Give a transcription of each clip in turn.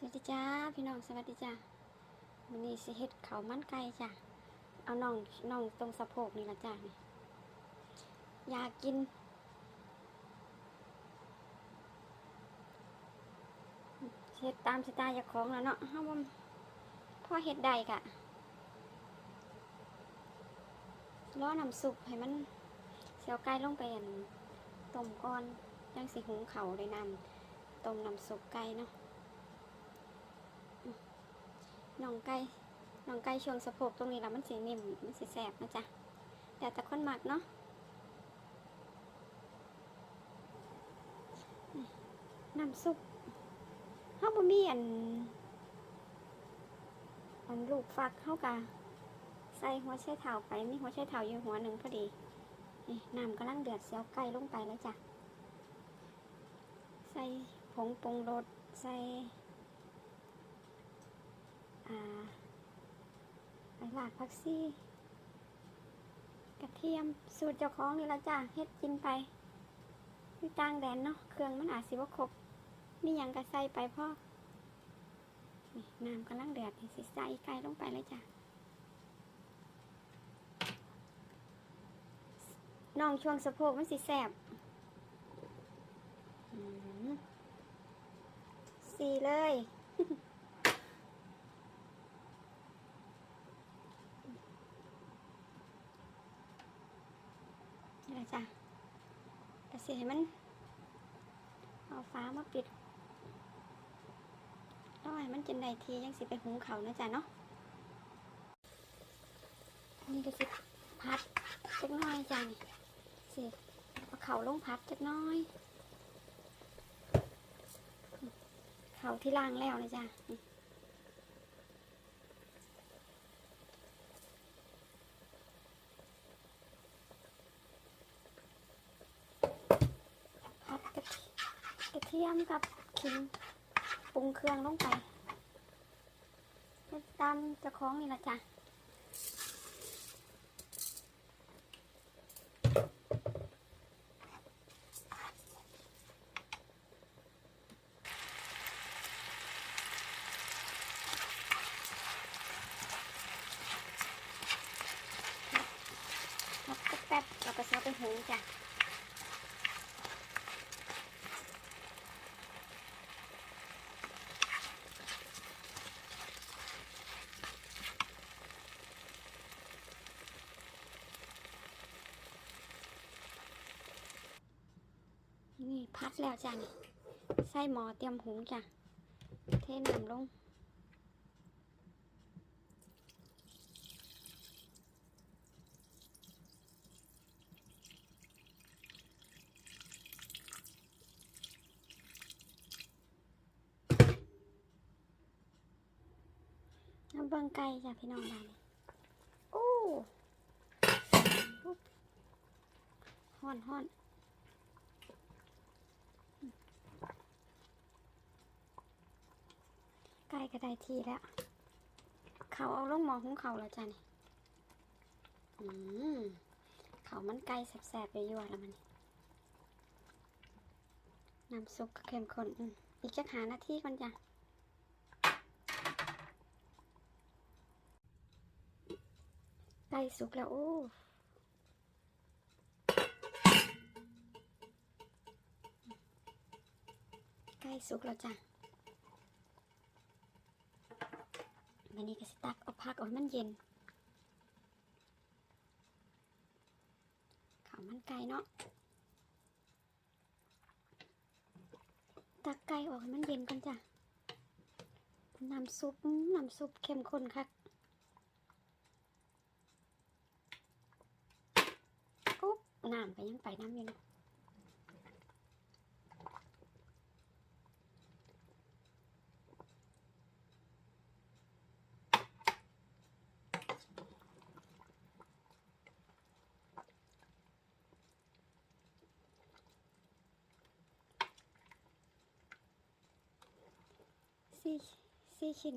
สวัสดีจ้าพี่น้องสวัสดีจ้าวันนี้สิเฮ็ดข้ามันไก่จ้ะเอาน่องน่องตรงสะโพกนี่ละจ้านี่อยากกิน เฮ็ดตามสไตล์เจ้าของแล้วเนาะเฮาบ่พอเฮ็ดได้กะรอน้ำซุปให้มันเสียวไก่ลงไปอั่นต้มก่อนยังสิหุงข้าวได้นำต้มน้ำซุปไก่เนาะ น่องไก่น่องไก่ช่วงสะโพกตรงนี้แล้วมันสีนิ่มมันสีแสบนะจ๊ะแต่แต่คนหมักเนาะน้ำซุปเฮาบ่มีอัน อันลูกฟักเฮากะใส่หัวไชเท้าไปมีหัวไชเท้าอยู่หัวหนึ่งพอดีนี่น้ำกำลังเดือดเสียวไก่ลงไปแล้วจ้ะ ใส่ผงปรุงรสใส่ อ่าหลากผักซี่ กระเทียมสูตรเจ้าของนี่ละจ้าเฮ็ดกินไปอยู่ต่างแดนเนาะเครื่องมันอาจสิว่าครบมีหยังก็ใส่ไปพ่อนี่น้ำกำลังเดือดสิใส่ไก่ลงไปเลยจ้ะน้องช่วงสะโพกมันสิแสบสีเลย นี่แหละ จ้ะกระเสียให้มันเอาฟ้ามาปิดแล้วให้มันจนได้ทียังสิไปหุงเขานะจ๊ะเนาะนี่ก็สิพัดจักน้อยจ้ะนี่สิเอาเขาลงพัดจักน้อย เขาที่ล่างแล้วนะจ๊ะนี่ ผัดกระเทีกระเทียมกับขิงปรุงเครื่องลงไปตามเจ้าของนี่ละจ้ะแป๊บๆเราก็จะเอาไปหุงจ้ะ นี่พัดแล้วจ้ะนี่ใส่หมอเตรียมหุงจ้ะ เทน้ำลงน้ำเบิ่งไก่จ้ะพี่น้องบ้านโอ้ฮ้อนฮ้อน ใกล้ก็ได้ทีแล้ว เขาเอาลงหมอของเขาแล้วจ้ะนี่อืมเขามันไก่แสบๆไปยั่วแล้วมันน้ำซุปก็เข้มข้นอืมอีกจักหาหน้าที่ก่อนจ้ะไก่สุกแล้วโอ้ไก่สุกแล้วจ้ะ วันนี้ก็สิตักเอาพักเอาให้มันเย็นข้าวมันไก่เนาะตักไก่ออกให้มันเย็นก่อนจ้ะน้ำซุปน้ำซุปเข้มข้นคักอุ๊บน้ำก็ยังไปน้ำอยัง สี่สี่ชิ้น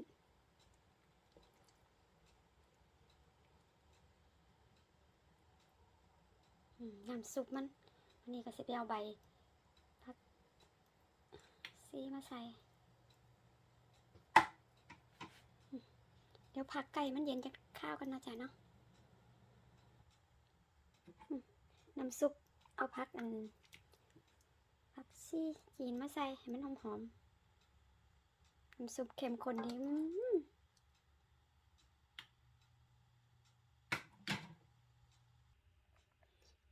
น้ำซุปมันอันนี้ก็สิไปเอาใบพักซีมาใส่ เดี๋ยวพักไก่มันเย็นจะข้าวกันนะจ้ะเนาะน้ำซุปเอาพักอันพักซีจีนมาใส่ให้มันหอมหอมๆ น้ำซุปเข้มข้นดีอืม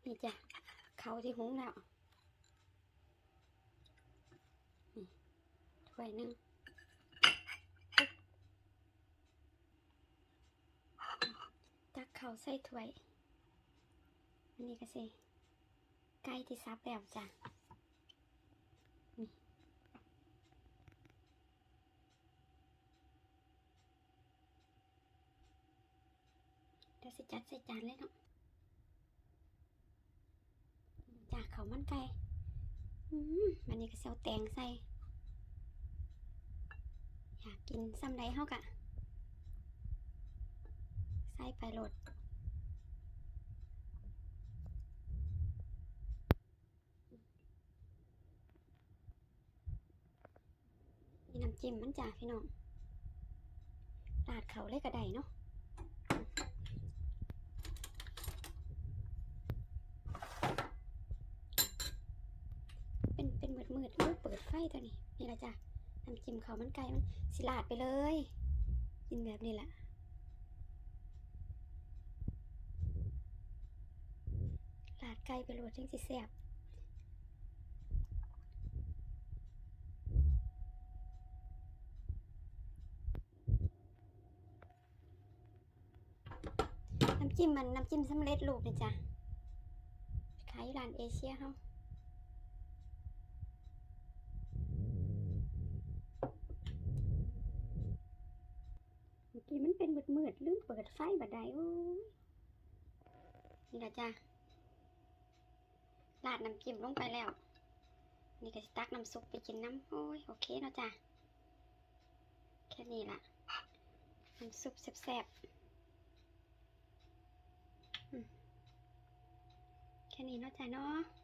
นี่จ้ะเขาที่หุงแล้วนี่ถ้วยหนึงตักเขาใส่ถ้วย อันนี้ก็สิไก่ที่ซับแล้วจ้ะ เดี๋ยวสิจัดใส่จานเลยเนาะจากเขามันไก่อืมมันนี้ก็เสียวแตงใส่ อยากกินซ้ำใดเฮากะ ใส่ไปโหลดมีน้ำจิ้มมันจ้าพี่น้องราดเขาเลยกระไดเนาะเป็นเป็นมืดมืดๆมืดเปิดไฟตัวนี้นี่ละจ้ะน้ำจิ้มเขามันไก่มันสิลาดไปเลย กินแบบนี้แหละลาดไก่ไปโหลดจังสิแซ่บน้ำจิ้มมันน้ำจิ้มสำเร็จรูปเลยจ้ะขายร้านเอเชียเฮา เมื่อกี้มันเป็นมืดๆลืมเปิดไฟบัดใดโอ้ยนี่ละจ้ะราดน้ำจิ้มลงไปแล้ว นี่ก็สตักน้ำซุปไปกินน้ำโอ้ยโอเคเนาะจ้ะแค่นี้ล่ะน้ำซุปแซ่บๆแค่นี้เนาะจ้ะเนาะ